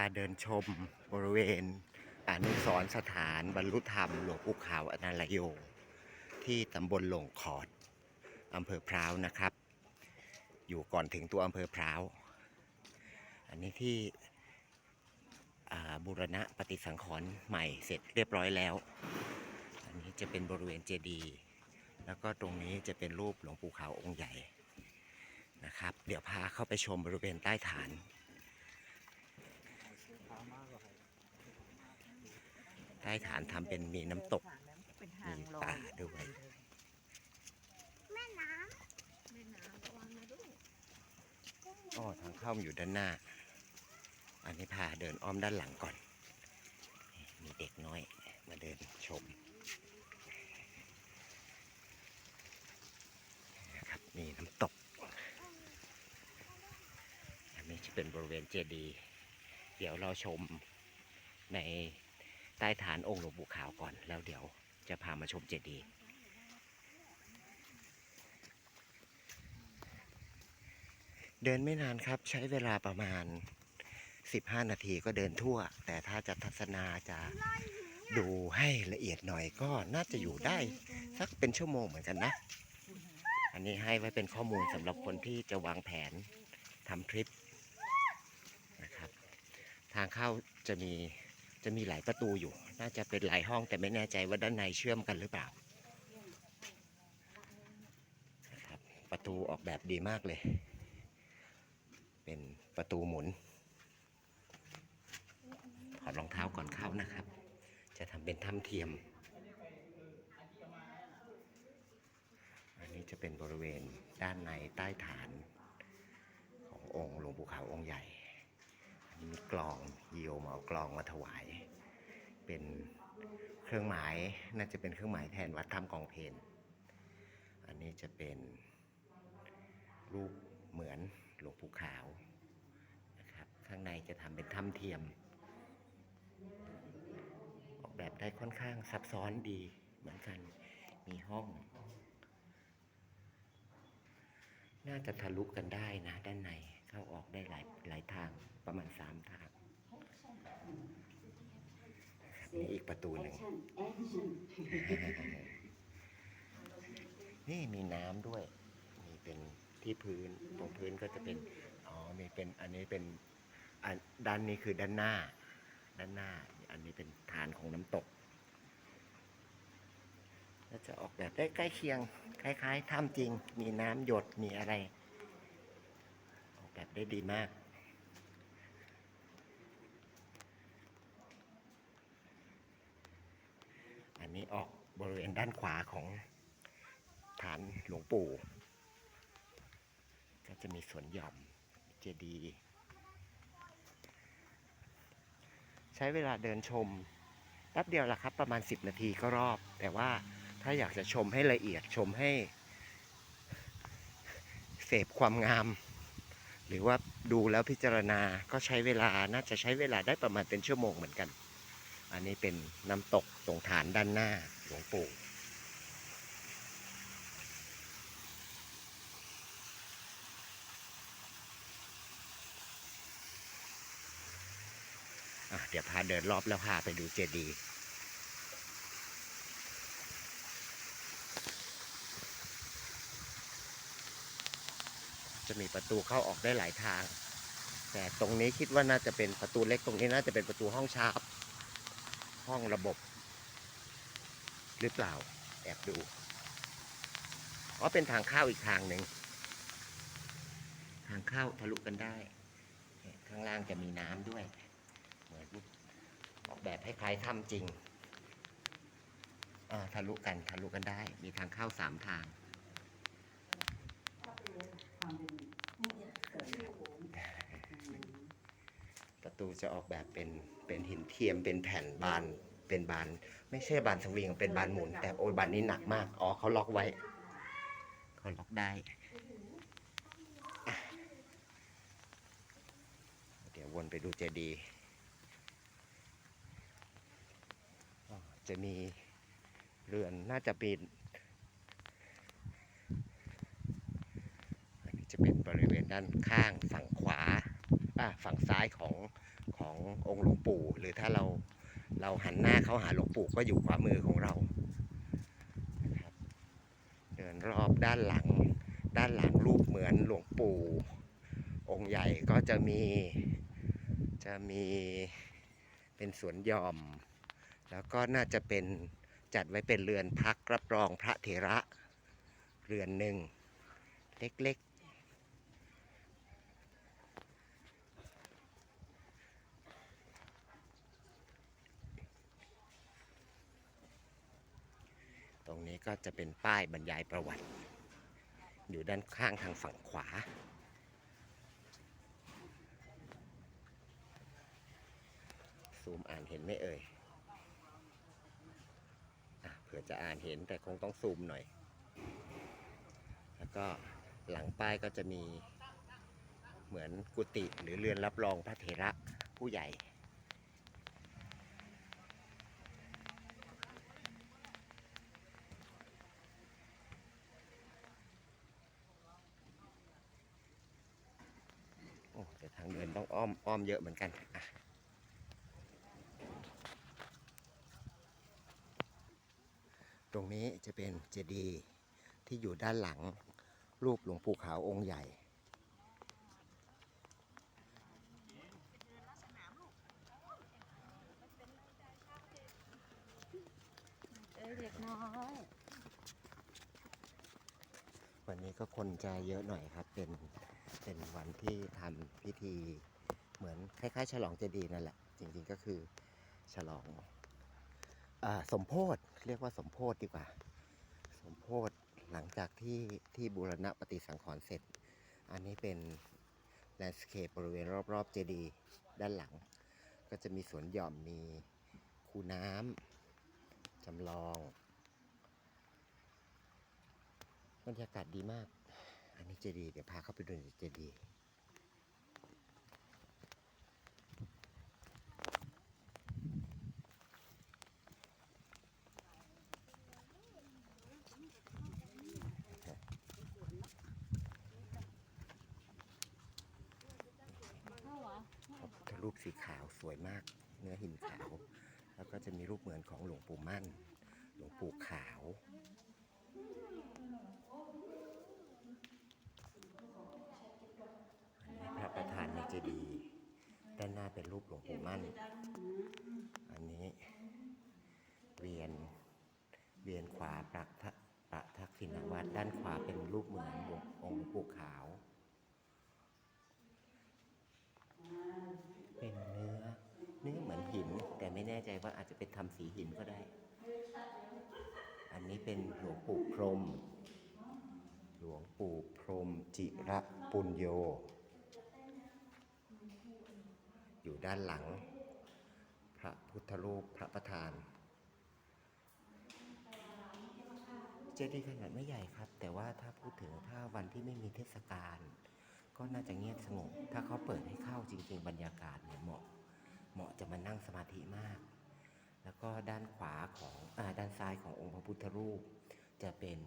าเดินชมบริเวณอนุสรสถานบรรลุธรรมหลวงปู่ขาวอนาลโย ที่ตำบลหลงขอดอำเภอพร้าวนะครับ อยู่ก่อนถึงตัวอำเภอพร้าว อันนี้ที่บูรณะปฏิสังขรณ์ใหม่เสร็จเรียบร้อยแล้ว อันนี้จะเป็นบริเวณเจดีย์แล้วก็ตรงนี้จะเป็นรูปหลวงปู่ขาวองค์ใหญ่นะครับ เดี๋ยวพาเข้าไปชมบริเวณใต้ฐาน ใต้ฐานทำเป็นมีน้ำตกเป็นทางมีลงป่าด้วย แม่น้ำแม่น้ำระวังนะลูกอ้อทางเข้ามันอยู่ด้านหน้า อันนี้พาเดินอ้อมด้านหลังก่อน มีเด็กน้อยมาเดินชมนะครับมีน้ำตก อันนี้จะเป็นบริเวณเจดีย์เดี๋ยวเราชมใน ใต้ฐานองค์หลวงปู่ขาวก่อน แล้วเดี๋ยวจะพามาชมเจดีย์เดินไม่นานครับใช้เวลาประมาณ 15 นาทีก็เดินทั่ว แต่ถ้าจะทัศนาจะดูให้ละเอียดหน่อยก็น่าจะอยู่ได้ สักเป็นชั่วโมงเหมือนกันนะ อันนี้ให้ไว้เป็นข้อมูลสำหรับคนที่จะวางแผนทำทริปนะครับ ทางเข้าจะมี จะมีหลายประตูอยู่ น่าจะเป็นหลายห้องแต่ไม่แน่ใจว่าด้านในเชื่อมกันหรือเปล่าครับประตูออกแบบดีมากเลย เป็นประตูหมุน ถอดรองเท้าก่อนเข้านะครับ จะทำเป็นถ้ำเทียม อันนี้จะเป็นบริเวณด้านในใต้ฐานขององค์หลวงปู่ขาวองค์ใหญ่ มีกลองโยมเอากลองมาถวาย เป็นเครื่องหมายน่าจะเป็นเครื่องหมายแทนวัดถ้ำกองเพนอันนี้จะเป็นรูปเหมือนหลวงปู่ขาวนะครับข้างในจะทำเป็นถ้ำเทียม ออกแบบได้ค่อนข้างซับซ้อนดีเหมือนกันมีห้อง น่าจะทะลุกันได้นะด้านใน เข้าออกได้หลายหลายทางประมาณสามทางครับนี่อีกประตูหนึ่งนี่มีน้ำด้วย มีเป็นที่พื้นตรงพื้นก็จะเป็น อ๋อ มีเป็นอันนี้เป็นอันด้านนี้คือด้านหน้า ด้านหน้า อันนี้เป็นฐานของน้ำตกแล้วจะออกแบบได้ใกล้เคียง คล้าย ๆถ้ำจริง มีน้ำหยดมีอะไร ได้ดีมาก อันนี้ออกบริเวณด้านขวาของฐานหลวงปู่ ก็จะมีสวนหย่อมเจดีย์ใช้เวลาเดินชมแป๊บเดียวละครับ ประมาณ 10 นาทีก็รอบ แต่ว่าถ้าอยากจะชมให้ละเอียดชมให้ เสพความงาม หรือว่าดูแล้วพิจารณาก็ใช้เวลาน่าจะใช้เวลาได้ประมาณเป็นชั่วโมงเหมือนกัน อันนี้เป็นน้ำตกตรงฐานด้านหน้าหลวงปู่เดี๋ยวพาเดินรอบแล้วพาไปดูเจดีย์ จะมีประตูเข้าออกได้หลายทาง แต่ตรงนี้คิดว่าน่าจะเป็นประตูเล็กตรงนี้น่าจะเป็นประตูห้องชาร์ปห้องระบบ หรือเปล่าแอบดูอ๋อเป็นทางเข้าอีกทางหนึ่งทางเข้าทะลุกันได้ ข้างล่างจะมีน้ำด้วย เหมือนออกแบบให้คล้ายถ้ำจริงทะลุกันทะลุกันได้ มีทางเข้าสามทาง ประ ตูจะออกแบบเป็นเป็นหินเทียมเป็นแผ่นบานเป็นบาน ไม่ใช่บานสวิงเป็นบานหมุน แต่โอ้ยบานนี้หนักมากอ๋อเขาล็อกไว้เขาล็อกได้ เดี๋ยววนไปดูเจดีย์จะมีเรือนน่าจะเป็นจะเป็นบริเวณด้านข้างฝั่งขวา อะฝั่งซ้ายของขององค์หลวงปู่ หรือถ้าเราเราหันหน้าเข้าหาหลวงปู่ก็อยู่ขวามือของเรานะครับเดินรอบด้านหลัง ด้านหลังรูปเหมือนหลวงปู่ องค์ใหญ่ก็จะมี จะมีเป็นสวนยอม แล้วก็น่าจะเป็นจัดไว้เป็นเรือนพักรับรองพระเถระ เรือนหนึ่ง เล็ก ตรงนี้ก็จะเป็นป้ายบรรยายประวัติ อยู่ด้านข้างทางฝั่งขวา ซูมอ่านเห็นไหมเอ่ยอเผื่อจะอ่านเห็นแต่คงต้องซูมหน่อย แล้วก็หลังป้ายก็จะมีเหมือนกุฏิหรือเรือนรับรองพระเถระผู้ใหญ่ อ้แต่ทางเดินต้องอ้อมอ้อมเยอะเหมือนกันอะตรงนี้จะเป็นเจดีย์ที่อยู่ด้านหลังรูปหลวงปู่ขาวองค์ใหญ่ เอ้ยเด็กน้อยวันนี้ก็คนจะเยอะหน่อยครับเป็น เป็นวันที่ทำพิธีเหมือนคล้ายๆ ฉลองเจดีย์นั่นแหละ จริงๆก็คือฉลองอสมโพธิเรียกว่าสมโพธิดีกว่า สมโพธิหลังจากที่ที่บูรณะปฏิสังขรณ์เสร็จ อันนี้เป็นแลนด์สเคปบริเวณรอบๆเจดีย์ด้านหลัง ก็จะมีสวนหย่อมมีคูน้ำจำลองบรรยากาศดีมาก อันนี้เจดีย์เดี๋ยวพาเข้าไปดูในเจดีย์รูปสีขาวสวยมากเนื้อหินขาว แล้วก็จะมีรูปเหมือนของหลวงปู่มั่น หลวงปู่ขาว อันนี้พระประธานในเจดีย์ ด้านหน้าเป็นรูปหลวงปู่มั่น อันนี้ เวียนเวียนขวาประทักปะทักษิณวัตรด้านขวาเป็นรูปเหมือนองค์ปู่ขาว เป็นเนื้อ เนื้อเหมือนหิน แต่ไม่แน่ใจว่าอาจจะเป็นทำสีหินก็ได้ อันนี้เป็นหลวงปู่พรม หลวงปู่พรมจิระปุญโย อยู่ด้านหลัง พระพุทธรูปพระประธาน เจดีย์ขนาดไม่ใหญ่ครับ แต่ว่าถ้าพูดถึงถ้าวันที่ไม่มีเทศกาลก็น่าจะเงียบสงบ ถ้าเขาเปิดให้เข้าจริง ๆ บรรยากาศเนี่ยเหมาะ เหมาะจะมานั่งสมาธิมาก แล้วก็ด้านขวาของอด้านซ้ายขององค์พระพุทธรูป จะเป็น